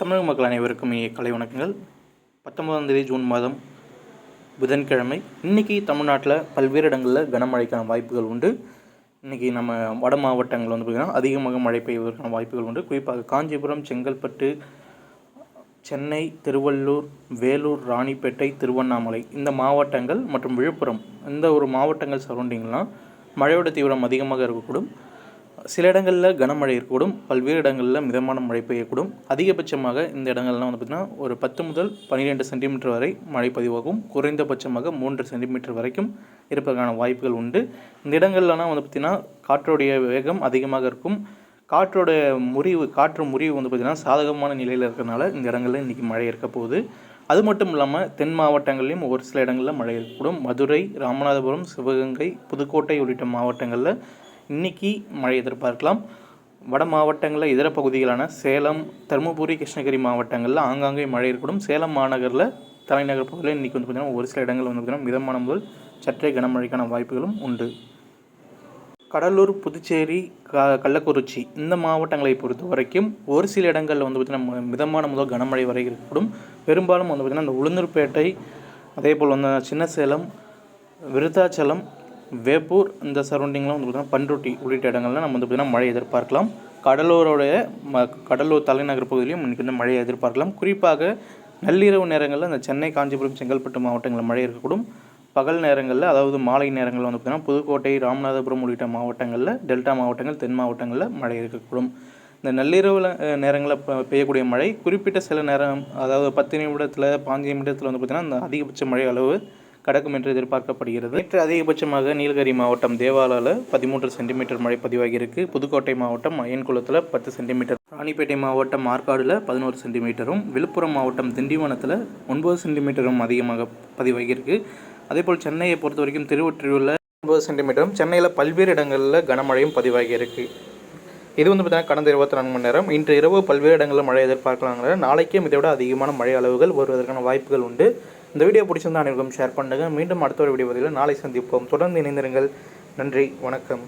தமிழக மக்கள் அனைவருக்கும் கலை வணக்கங்கள். பத்தொன்பதாம் தேதி ஜூன் மாதம் புதன்கிழமை. இன்றைக்கி தமிழ்நாட்டில் பல்வேறு இடங்களில் கனமழைக்கான வாய்ப்புகள் உண்டு. இன்றைக்கி நம்ம வட மாவட்டங்கள் வந்து பார்த்திங்கன்னா அதிகமாக மழை பெய்வதற்கான வாய்ப்புகள் உண்டு. குறிப்பாக காஞ்சிபுரம் செங்கல்பட்டு சென்னை திருவள்ளூர் வேலூர் ராணிப்பேட்டை திருவண்ணாமலை இந்த மாவட்டங்கள் மற்றும் விழுப்புரம் இந்த ஒரு மாவட்டங்கள் சரௌண்டிங்லாம் மழையோட தீவிரம் அதிகமாக இருக்கக்கூடும். சில இடங்களில் கனமழை இருக்கக்கூடும் பல்வேறு இடங்களில் மிதமான மழை பெய்யக்கூடும். அதிகபட்சமாக இந்த இடங்கள்லாம் வந்து பார்த்திங்கன்னா ஒரு பத்து முதல் பன்னிரெண்டு சென்டிமீட்டர் வரை மழை பதிவாகும். குறைந்தபட்சமாக மூன்று சென்டிமீட்டர் வரைக்கும் இருப்பதற்கான வாய்ப்புகள் உண்டு. இந்த இடங்கள்லாம் வந்து பார்த்திங்கன்னா காற்றுடைய வேகம் அதிகமாக இருக்கும். காற்றோட முறிவு காற்று முறிவு வந்து பார்த்திங்கன்னா சாதகமான நிலையில் இருக்கிறனால இந்த இடங்களில் இன்றைக்கி மழை இருக்க போகுது. அது மட்டும் இல்லாமல் தென் மாவட்டங்கள்லேயும் ஒரு சில இடங்களில் மழை இருக்கக்கூடும். மதுரை ராமநாதபுரம் சிவகங்கை புதுக்கோட்டை உள்ளிட்ட மாவட்டங்களில் இன்றைக்கி மழை எதிர்பார்க்கலாம். வட மாவட்டங்களில் இதர பகுதிகளான சேலம் தருமபுரி கிருஷ்ணகிரி மாவட்டங்களில் ஆங்காங்கே மழை ஏற்படும். சேலம் மாநகரில் தலைநகர் பகுதியில் இன்றைக்கி வந்து பார்த்திங்கன்னா ஒரு சில இடங்கள் வந்து பார்த்திங்கன்னா மிதமான முதல் சற்றே கனமழைக்கான வாய்ப்புகளும் உண்டு. கடலூர் புதுச்சேரி க கள்ளக்குறிச்சி இந்த மாவட்டங்களை பொறுத்த வரைக்கும் ஒரு சில இடங்களில் வந்து பார்த்திங்கன்னா மிதமான முதல் கனமழை வரை இருக்கக்கூடும் பெரும்பாலும் வந்து பார்த்திங்கன்னா இந்த உளுந்தூர்பேட்டை அதே போல் வந்து சின்ன சேலம் விருத்தாச்சலம் வேப்பூர் இந்த சரௌண்டிங்லாம் வந்து பார்த்திங்கன்னா பண்ருட்டி உள்ளிட்ட இடங்கள்லாம் நம்ம வந்து பார்த்திங்கன்னா மழை எதிர்பார்க்கலாம். கடலூரோடைய ம கடலூர் தலைநகர் பகுதியிலையும் இன்றைக்கி வந்து மழையை எதிர்பார்க்கலாம். குறிப்பாக நள்ளிரவு நேரங்களில் இந்த சென்னை காஞ்சிபுரம் செங்கல்பட்டு மாவட்டங்களில் மழை இருக்கக்கூடும். பகல் நேரங்களில் அதாவது மாலை நேரங்களில் வந்து பார்த்திங்கன்னா புதுக்கோட்டை ராமநாதபுரம் உள்ளிட்ட மாவட்டங்களில் டெல்டா மாவட்டங்கள் தென் மாவட்டங்களில் மழை இருக்கக்கூடும். இந்த நள்ளிரவு நேரங்களில் பெய்யக்கூடிய மழை குறிப்பிட்ட சில நேரம் அதாவது பத்து நிமிடத்தில் பாஞ்சு நிமிடத்தில் வந்து பார்த்திங்கன்னா இந்த அதிகபட்ச மழை அளவு கடக்கும் என்று எதிர்பார்க்கப்படுகிறது. நேற்று அதிகபட்சமாக நீலகிரி மாவட்டம் தேவாலாவில் பதிமூன்று சென்டிமீட்டர் மழை பதிவாகியிருக்கு. புதுக்கோட்டை மாவட்டம் அயன்குளத்தில் பத்து சென்டிமீட்டர் ராணிப்பேட்டை மாவட்டம் ஆற்காடில் பதினோரு சென்டிமீட்டரும் விழுப்புரம் மாவட்டம் திண்டிவனத்தில் ஒன்பது சென்டிமீட்டரும் அதிகமாக பதிவாகியிருக்கு. அதேபோல் சென்னையை பொறுத்த வரைக்கும் திருவொற்றியூரில் ஒன்பது சென்டிமீட்டரும் சென்னையில் பல்வேறு இடங்களில் கனமழையும் பதிவாகியிருக்கு. இது வந்து பார்த்தீங்கன்னா கடந்த இருபத்தி நான்கு மணி நேரம். இன்று இரவு பல்வேறு இடங்களில் மழை எதிர்பார்க்கலாங்கிற நாளைக்கும் இதை விட அதிகமான மழை அளவுகள் வருவதற்கான வாய்ப்புகள் உண்டு. இந்த வீடியோ பிடிச்சிருந்தா அனைவருக்கும் ஷேர் பண்ணுங்கள் மீண்டும் அடுத்த ஒரு வீடியோ பதிவில் நாளை சந்திப்போம். தொடர்ந்து இணைந்திருங்கள். நன்றி. வணக்கம்.